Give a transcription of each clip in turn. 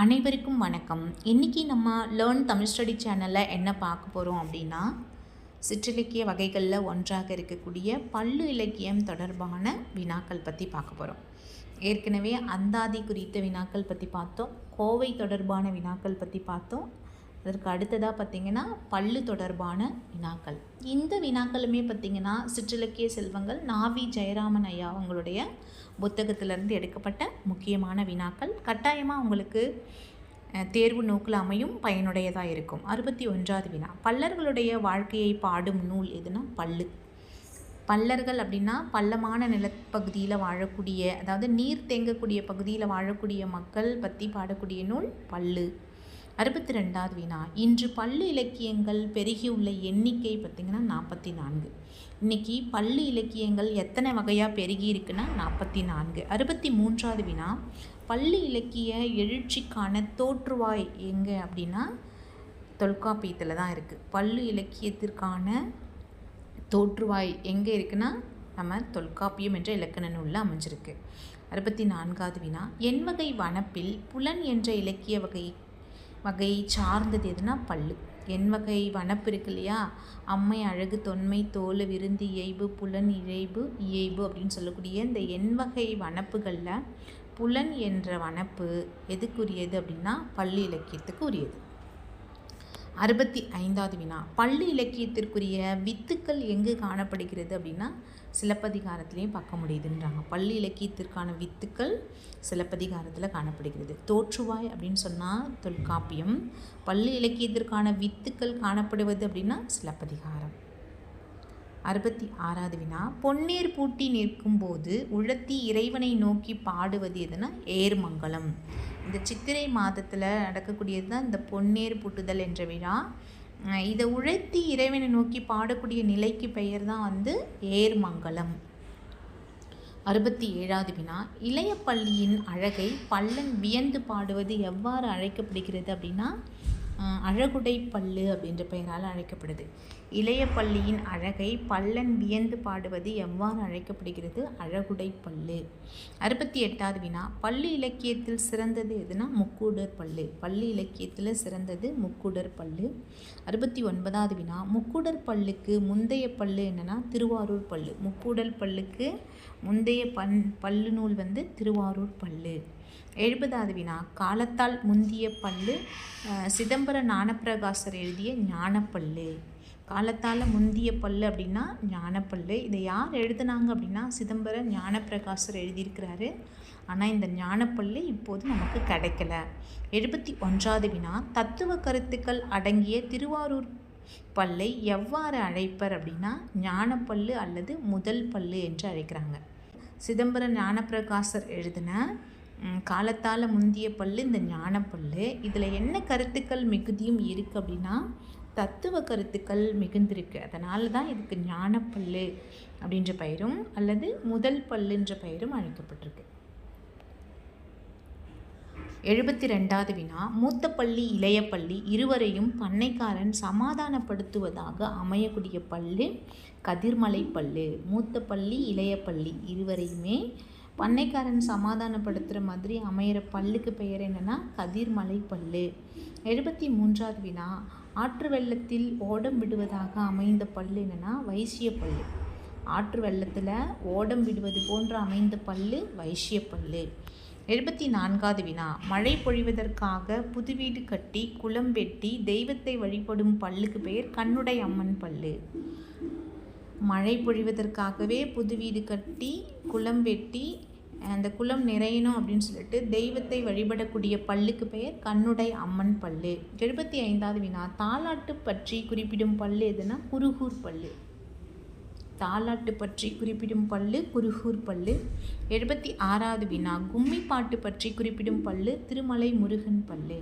அனைவருக்கும் வணக்கம். இன்றைக்கி நம்ம லேர்ன் தமிழ் ஸ்டடி சேனலில் என்ன பார்க்க போகிறோம் அப்படின்னா சிற்றிலக்கிய வகைகளில் ஒன்றாக இருக்கக்கூடிய பல்லு இலக்கியம் தொடர்பான வினாக்கள் பற்றி பார்க்க போகிறோம் ஏற்கனவே அந்தாதி குறித்த வினாக்கள் பற்றி பார்த்தோம் கோவை தொடர்பான வினாக்கள் பற்றி பார்த்தோம் அதற்கு அடுத்ததாக பார்த்திங்கன்னா பல்லு தொடர்பான வினாக்கள். இந்த வினாக்களுமே பார்த்திங்கன்னா சிற்றிலக்கிய செல்வங்கள் நாவி ஜெயராமன் ஐயா அவங்களுடைய புத்தகத்திலிருந்து எடுக்கப்பட்ட முக்கியமான வினாக்கள். கட்டாயமாக உங்களுக்கு தேர்வு நோக்கில் அமையும் பயனுடையதாக இருக்கும். அறுபத்தி ஒன்றாவது வினா. பல்லர்களுடைய வாழ்க்கையை பாடும் நூல் எதுனா பல்லு. பல்லர்கள் அப்படின்னா பள்ளமான நிலப்பகுதியில் வாழக்கூடிய அதாவது நீர் தேங்கக்கூடிய பகுதியில் வாழக்கூடிய மக்கள் பற்றி பாடக்கூடிய நூல் பல்லு. அறுபத்தி ரெண்டாவது வினா இன்று பள்ளி இலக்கியங்கள் பெருகியுள்ள எண்ணிக்கை பார்த்திங்கன்னா நாற்பத்தி நான்கு இன்னைக்கு பள்ளி இலக்கியங்கள் எத்தனை வகையாக பெருகி இருக்குன்னா நாற்பத்தி நான்கு அறுபத்தி மூன்றாவது வினா பள்ளி இலக்கிய எழுச்சிக்கான தோற்றுவாய் எங்கே அப்படின்னா தொல்காப்பியத்தில் தான் இருக்குது பல்லு இலக்கியத்திற்கான தோற்றுவாய் எங்கே இருக்குன்னா நம்ம தொல்காப்பியம் என்ற இலக்கண நூலில் அமைஞ்சிருக்கு. அறுபத்தி நான்காவது வினா எண்வகை வனப்பில் புலன் என்ற இலக்கிய வகை வகையை சார்ந்தது எதுனா பல்லு. எண்வகை வனப்பு இருக்கு இல்லையா? அம்மை அழகு தொன்மை தோல் விருந்து இயைபு புலன் இழைபு இயைபு அப்படின்னு சொல்லக்கூடிய இந்த எண்வகை வனப்புகளில் புலன் என்ற வனப்பு எதுக்குரியது அப்படின்னா பள்ளி இலக்கியத்துக்கு உரியது. அறுபத்தி ஐந்தாவது வினா. பள்ளி இலக்கியத்திற்குரிய வித்துக்கள் எங்கு காணப்படுகிறது அப்படின்னா சிலப்பதிகாரத்திலையும் பார்க்க முடியுதுன்றாங்க. பள்ளி இலக்கியத்திற்கான வித்துக்கள் சிலப்பதிகாரத்தில் காணப்படுகிறது. தோற்றுவாய் அப்படின்னு சொன்னால் தொல்காப்பியம். பள்ளி இலக்கியத்திற்கான வித்துக்கள் காணப்படுவது அப்படின்னா சிலப்பதிகாரம். அறுபத்தி ஆறாவது வினா. பொன்னேர் பூட்டி நிற்கும்போது உழத்தி இறைவனை நோக்கி பாடுவது எதுனா ஏர்மங்கலம் இந்த சித்திரை மாதத்தில் நடக்கக்கூடியது தான் இந்த பொன்னேர் பூட்டுதல் என்ற விழா. இதை உழைத்து இறைவனை நோக்கி பாடக்கூடிய நிலைக்கு பெயர் தான் வந்து ஏர்மங்கலம். அறுபத்தி ஏழாவது வினா. இளைய பள்ளியின் அழகை பள்ளன் வியந்து பாடுவது எவ்வாறு அழைக்கப்படுகிறது அப்படின்னா அழகுடை பல்லு அப்படின்ற பெயரால் அழைக்கப்படுது. இளைய பள்ளியின் அழகை பல்லன் வியந்து பாடுவது எவ்வாறு அழைக்கப்படுகிறது? அழகுடை பல்லு. அறுபத்தி எட்டாவது வினா. பள்ளி இலக்கியத்தில் சிறந்தது எதுனா முக்கூடர் பல்லு. பள்ளி இலக்கியத்தில் சிறந்தது முக்கூடர் பல்லு. அறுபத்தி ஒன்பதாவது வினா. முக்கூடர் பல்லுக்கு முந்தைய பல்லு என்னன்னா திருவாரூர் பல்லு. முக்கூடல் பல்லுக்கு முந்தைய பண் பல்லு நூல் வந்து திருவாரூர் பல்லு. எழுபதாவது வினா. காலத்தால் முந்திய பல்லு சிதம்பர ஞானப்பிரகாசர் எழுதிய ஞானப்பல்லு. காலத்தால் முந்திய பல்லு அப்படின்னா ஞானப்பல்லு. இதை யார் எழுதுனாங்க அப்படின்னா சிதம்பர ஞானப்பிரகாசர் எழுதியிருக்கிறாரு. ஆனால் இந்த ஞானப்பல்லு இப்போது நமக்கு கிடைக்கல. எழுபத்தி ஒன்றாவது வினா. தத்துவ கருத்துக்கள் அடங்கிய திருவாரூர் பல்லை எவ்வாறு அழைப்பர் அப்படின்னா ஞானப்பல்லு அல்லது முதல் பல்லு என்று அழைக்கிறாங்க. சிதம்பர ஞானப்பிரகாசர் எழுதின காலத்தால் முந்திய பல்லு இந்த ஞானப்பல்லு. இதில் என்ன கருத்துக்கள் மிகுதியும் இருக்குது அப்படின்னா தத்துவ கருத்துக்கள் மிகுந்திருக்கு. அதனால தான் இதுக்கு ஞானப்பல்லு அப்படின்ற பெயரும் அல்லது முதல் பல்லுன்ற பெயரும் அழைக்கப்பட்டிருக்கு. எழுபத்தி ரெண்டாவது வினா மூத்த பள்ளி இளைய பள்ளி இருவரையும் பண்ணைக்காரன் சமாதானப்படுத்துவதாக அமையக்கூடிய பல்லு கதிர்மலை பல்லு. மூத்த பள்ளி இளைய பள்ளி இருவரையுமே பண்ணைக்காரன் சமாதானப்படுத்துகிற மாதிரி அமையிற பல்லுக்கு பெயர் என்னென்னா கதிர்மலை பல்லு எழுபத்தி மூன்றாவது வினா. ஆற்று வெள்ளத்தில் ஓடம் விடுவதாக அமைந்த பல்லு என்னென்னா வைசிய பல்லு ஆற்று வெள்ளத்தில் ஓடம் விடுவது போன்று அமைந்த பல்லு வைசிய பல்லு எழுபத்தி நான்காவது வினா. மழை பொழிவதற்காக புது வீடு கட்டி குளம் வெட்டி தெய்வத்தை வழிபடும் பல்லுக்கு பெயர் கண்ணுடை அம்மன் பல்லு. மழை பொழிவதற்காகவே புது வீடு கட்டி குளம் வெட்டி அந்த குளம் நிறையணும் அப்படின்னு சொல்லிட்டு தெய்வத்தை வழிபடக்கூடிய பல்லுக்கு பெயர் கண்ணுடை அம்மன் பல்லு. எழுபத்தி ஐந்தாவது வினா தாலாட்டு பற்றி குறிப்பிடும் பல்லு எதுனா குருகூர் பல்லு. தாலாட்டு பற்றி குறிப்பிடும் பல்லு குருகூர் பல்லு. எழுபத்தி ஆறாவது வினா கும்மி பாட்டு பற்றி குறிப்பிடும் பல்லு திருமலை முருகன் பல்லு.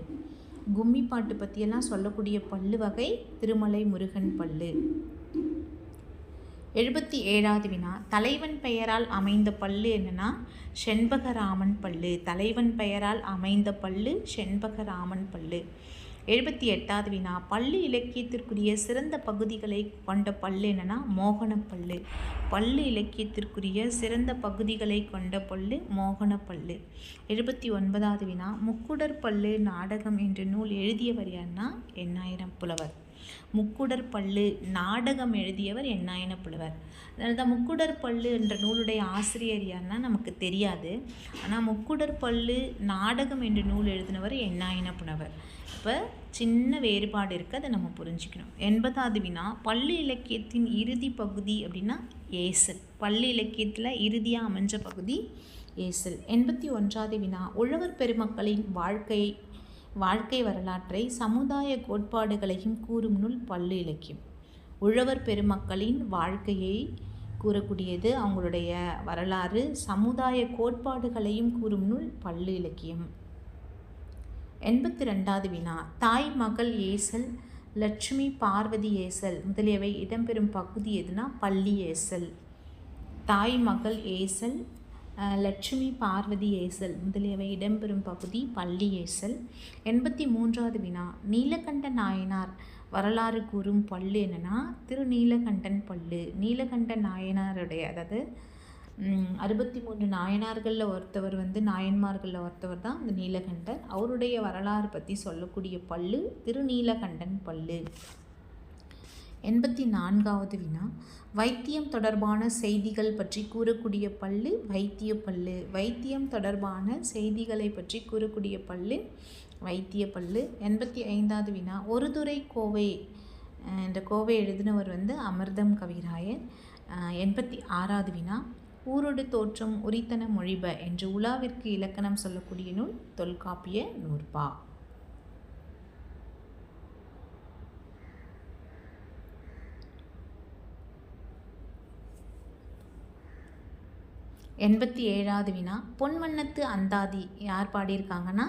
கும்மி பாட்டு பற்றியெல்லாம் சொல்லக்கூடிய பல்லு வகை திருமலை முருகன் பல்லு. எழுபத்தி ஏழாவது வினா தலைவன் பெயரால் அமைந்த பல்லு என்னன்னா? செண்பகராமன் பல்லு. தலைவன் பெயரால் அமைந்த பல்லு செண்பகராமன் பல்லு. எழுபத்தி எட்டாவது வினா பள்ளி இலக்கியத்திற்குரிய சிறந்த பகுதிகளை கொண்ட பல்லு என்னென்னா மோகனப்பல்லு. பல்லு இலக்கியத்திற்குரிய சிறந்த பகுதிகளை கொண்ட பல்லு மோகனப்பல்லு. எழுபத்தி ஒன்பதாவது வினா முக்குடர் பல்லு நாடகம் என்ற நூல் எழுதியவர் யாருன்னா எண்ணாயிரம் புலவர். முக்குடர் பல்லு நாடகம் எழுதியவர் எண்ணாயன புலவர். அதனால தான் முக்குடர் பல்லு என்ற நூலுடைய ஆசிரியர் யாருன்னா நமக்கு தெரியாது. ஆனால் முக்குடர் பல்லு நாடகம் என்ற நூல் எழுதினவர் எண்ணாயன புலவர். இப்போ சின்ன வேறுபாடு இருக்குது அதை நம்ம புரிஞ்சுக்கணும். எண்பதாவது வினா பள்ளி இலக்கியத்தின் இறுதி பகுதி அப்படின்னா ஏசல். பள்ளி இலக்கியத்தில் இறுதியாக அமைஞ்ச பகுதி ஏசல். எண்பத்தி ஒன்றாவது வினா உழவர் பெருமக்களின் வாழ்க்கையை வாழ்க்கை வரலாற்றை சமுதாய கோட்பாடுகளையும் கூறும் நூல் பல்லு இலக்கியம் உழவர் பெருமக்களின் வாழ்க்கையை கூறக்கூடியது அவங்களுடைய வரலாறு. சமுதாய கோட்பாடுகளையும் கூறும் நூல் பல்லு இலக்கியம் எண்பத்தி ரெண்டாவது வினா. தாய் மகள் ஏசல் லட்சுமி பார்வதி ஏசல் முதலியவை இடம்பெறும் பகுதி எதுனா பள்ளி ஏசல். தாய் மகள் ஏசல் லட்சுமி பார்வதி ஏசல் முதலியவை இடம்பெறும் பகுதி பள்ளி ஏசல். எண்பத்தி மூன்றாவது வினா. நீலகண்ட நாயனார் வரலாறு கூறும் பல்லு என்னென்னா திரு நீலகண்டன் பல்லு நீலகண்ட நாயனாருடைய அதாவது அறுபத்தி மூன்று நாயனார்களில் ஒருத்தவர் வந்து நாயன்மார்களில் ஒருத்தவர் தான் இந்த நீலகண்டர் அவருடைய வரலாறு பற்றி சொல்லக்கூடிய பல்லு திருநீலகண்டன் பல்லு எண்பத்தி நான்காவது வினா. வைத்தியம் தொடர்பான செய்திகள் பற்றி கூறக்கூடிய பல்லு வைத்திய பல்லு வைத்தியம் தொடர்பான செய்திகளை பற்றி கூறக்கூடிய பல்லு வைத்திய பல்லு எண்பத்தி ஐந்தாவது வினா. ஒரு துறை கோவை என்ற கோவை எழுதினவர் வந்து அமிர்தம் கவிராயர் எண்பத்தி ஆறாவது வினா. ஊரோடு தோற்றம் உரித்தன மொழிப என்று உலாவிற்கு இலக்கணம் சொல்லக்கூடிய நூல் தொல்காப்பிய நூற்பா. எண்பத்தி ஏழாவது வினா. பொன்வண்ணத்து அந்தாதி யார் பாடியிருக்காங்கன்னா?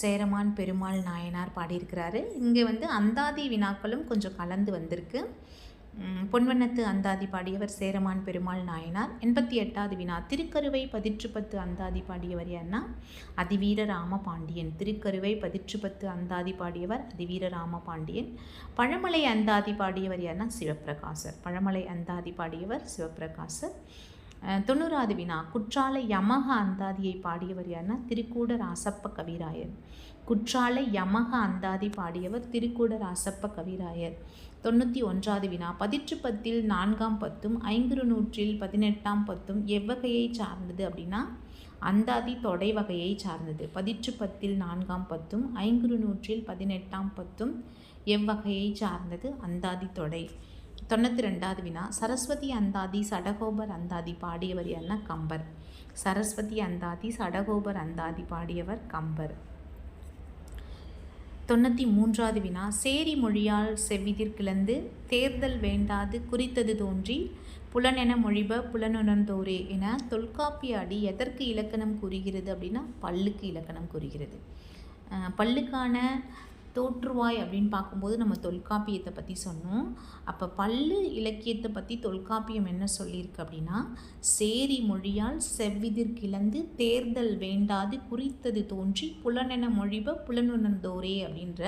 சேரமான் பெருமாள் நாயனார் பாடியிருக்கிறாரு. இங்கே வந்து அந்தாதி வினாக்களும் கொஞ்சம் கலந்து வந்திருக்கு. பொன்வண்ணத்து அந்தாதி பாடியவர் சேரமான் பெருமாள் நாயனார். எண்பத்தி எட்டாவது வினா. திருக்கருவை பதிற்று பத்து அந்தாதி பாடியவர் யார்னா? அதிவீர ராம பாண்டியன் திருக்கருவை பதிற்று பத்து அந்தாதி பாடியவர் அதிவீர ராம பாண்டியன் பழமலை அந்தாதி பாடியவர் யார்னா? சிவப்பிரகாசர். பழமலை அந்தாதி பாடியவர் சிவப்பிரகாசர். தொண்ணூறாவது வினா குற்றால யமக அந்தாதியை பாடியவர் யாருன்னா திருக்கூட ராசப்ப கவிராயர். குற்றால யமக அந்தாதி பாடியவர் திருக்கூட ராசப்ப கவிராயர். தொண்ணூற்றி ஒன்றாவது வினா பதிற்று பத்தில் நான்காம் பத்தும் ஐங்குறு நூற்றில் பதினெட்டாம் பத்தும் எவ்வகையை சார்ந்தது அப்படின்னா அந்தாதி தொடை வகையை சார்ந்தது. பதிற்று பத்தில் நான்காம் பத்தும் ஐங்குறு நூற்றில் பதினெட்டாம் பத்தும் எவ்வகையை சார்ந்தது அந்தாதி தொடை. தொண்ணூற்றி ரெண்டாவது வினா சரஸ்வதி அந்தாதி சடகோபர் அந்தாதி பாடியவர் என்ன? கம்பர். சரஸ்வதி அந்தாதி சடகோபர் அந்தாதி பாடியவர் கம்பர். தொண்ணூற்றி மூன்றாவது வினா சேரி மொழியால் செவ்விதிர்கிழந்து தேர்தல் வேண்டாது குறித்தது தோன்றி புலனென மொழிப புலனுணர்ந்தோரே என தொல்காப்பிய அடி எதற்கு இலக்கணம் கூறுகிறது அப்படின்னா பல்லுக்கு இலக்கணம் கூறுகிறது. பல்லுக்கான தோற்றுவாய் அப்படின்னு பார்க்கும்போது நம்ம தொல்காப்பியத்தை பற்றி சொன்னோம். அப்போ பல்லு இலக்கியத்தை பற்றி தொல்காப்பியம் என்ன சொல்லியிருக்கு அப்படின்னா சேரி மொழியால் செவ்விதிர் கிளந்து தேர்தல் வேண்டாது குறித்தது தோன்றி புலனென மொழிப புலனுணர்ந்தோரே அப்படின்ற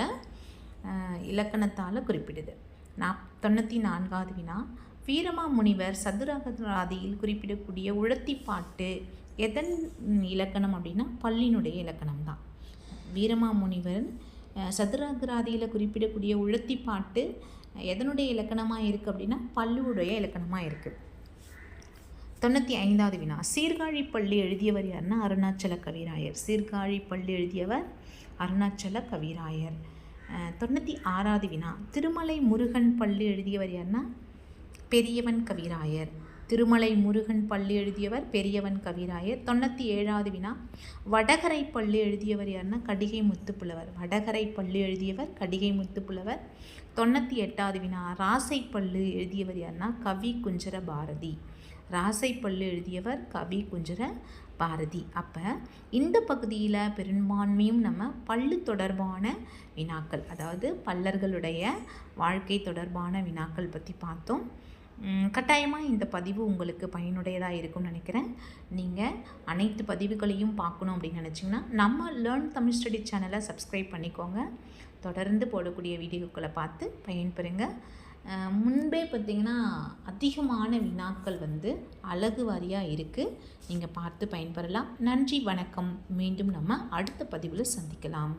இலக்கணத்தால் குறிப்பிடுது. நா தொண்ணூற்றி நான்காவது வினா. வீரமாமுனிவர் சதுரகராதியில் குறிப்பிடக்கூடிய உழத்தி பாட்டு எதன் இலக்கணம் அப்படின்னா பல்லினுடைய இலக்கணம் தான் வீரமாமுனிவர் முனிவர் சதுராகிராதியில் குறிப்பிடக்கூடிய உழத்தி பாட்டு எதனுடைய இலக்கணமாக இருக்குது அப்படின்னா பல்லுவுடைய இலக்கணமாக இருக்குது தொண்ணூற்றி ஐந்தாவது வினா. சீர்காழி பள்ளி எழுதியவர் யாருன்னா அருணாச்சல கவிராயர். சீர்காழி பள்ளி எழுதியவர் அருணாச்சல கவிராயர். தொண்ணூற்றி ஆறாவது வினா. திருமலை முருகன் பள்ளி எழுதியவர் யாருன்னா பெரியவன் கவிராயர். திருமலை முருகன் பள்ளி எழுதியவர் பெரியவன் கவிராயர். தொண்ணூற்றி ஏழாவது வினா. வடகரை பள்ளி எழுதியவர் யாருன்னா கடிகை முத்துப்புலவர். வடகரை பள்ளி எழுதியவர் கடிகை முத்துப்புலவர். தொண்ணூற்றி எட்டாவது வினா. ராசை பள்ளு எழுதியவர் யாருன்னா கவி குஞ்சர பாரதி. ராசை எழுதியவர் கவி குஞ்சர பாரதி. அப்போ இந்த பகுதியில் பெரும்பான்மையும் நம்ம பள்ளு தொடர்பான வினாக்கள் அதாவது பல்லர்களுடைய வாழ்க்கை தொடர்பான வினாக்கள் பற்றி பார்த்தோம். கட்டாயமாக இந்த பதிவு உங்களுக்கு பயனுடையதாக இருக்கும்னு நினைக்கிறேன். நீங்கள் அனைத்து பதிவுகளையும் பார்க்கணும் அப்படின்னு நினச்சிங்கன்னா நம்ம லேர்ன் தமிழ் ஸ்டடி சேனலை சப்ஸ்கிரைப் பண்ணிக்கோங்க. தொடர்ந்து போடக்கூடிய வீடியோக்களை பார்த்து பயன்பெறுங்க. முன்பே பார்த்திங்கன்னா அதிகமான வினாக்கள் வந்து அழகு வாரியாக இருக்குது நீங்கள் பார்த்து பயன்பெறலாம். நன்றி வணக்கம். மீண்டும் நம்ம அடுத்த பதிவில் சந்திக்கலாம்.